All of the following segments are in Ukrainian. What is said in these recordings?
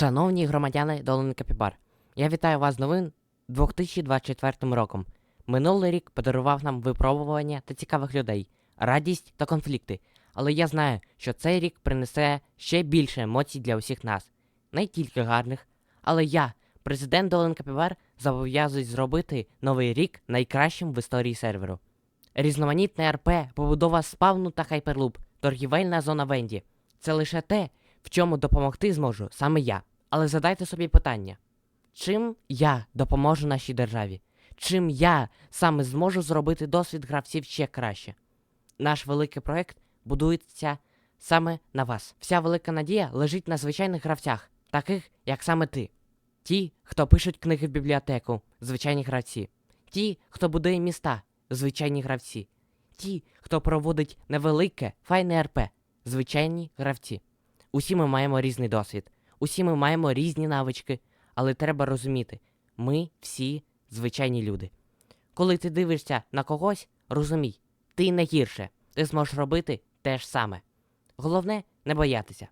Шановні громадяни Долини Капібар, я вітаю вас з новин 2024 роком. Минулий рік подарував нам випробування та цікавих людей, радість та конфлікти. Але я знаю, що цей рік принесе ще більше емоцій для усіх нас, не тільки гарних. Але я, президент Долин Капібар, зобов'язуюсь зробити новий рік найкращим в історії серверу. Різноманітне РП, побудова спавну та хайперлуп, торгівельна зона Венді. Це лише те, в чому допомогти зможу саме я. Але задайте собі питання: чим я допоможу нашій державі? Чим я саме зможу зробити досвід гравців ще краще? Наш великий проект будується саме на вас. Вся велика надія лежить на звичайних гравцях, таких як саме ти. Ті, хто пишуть книги в бібліотеку, звичайні гравці. Ті, хто будує міста, звичайні гравці. Ті, хто проводить невелике, файне РП, звичайні гравці. Усі ми маємо різний досвід, усі ми маємо різні навички, але треба розуміти, ми всі звичайні люди. Коли ти дивишся на когось, розумій, ти не гірше, ти зможеш робити те ж саме. Головне не боятися.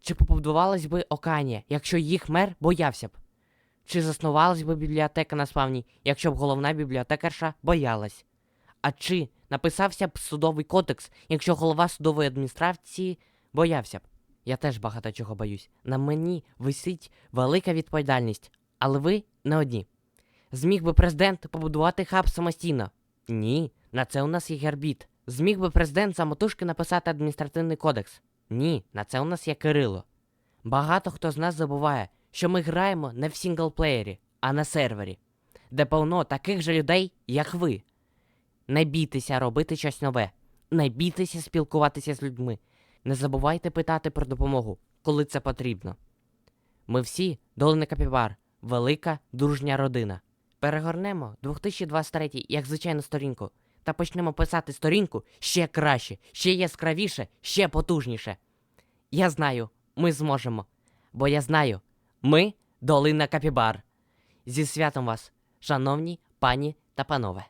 Чи побудувалась би Оканія, якщо їх мер боявся б? Чи заснувалась би бібліотека на спавні, якщо б головна бібліотекарша боялась? А чи написався б судовий кодекс, якщо голова судової адміністрації боявся б? Я теж багато чого боюсь. На мені висить велика відповідальність, але ви не одні. Зміг би президент побудувати хаб самостійно? Ні, на це у нас є гербіт. Зміг би президент самотужки написати адміністративний кодекс? Ні, на це у нас є Кирило. Багато хто з нас забуває, що ми граємо не в сінглплеєрі, а на сервері, де повно таких же людей, як ви. Не бійтеся робити щось нове, не бійтеся спілкуватися з людьми. Не забувайте питати про допомогу, коли це потрібно. Ми всі долини Капібар, велика дружня родина. Перегорнемо 2023 як звичайну сторінку, та почнемо писати сторінку ще краще, ще яскравіше, ще потужніше. Я знаю, ми зможемо, бо я знаю, ми долина Капібар. Зі святом вас, шановні пані та панове.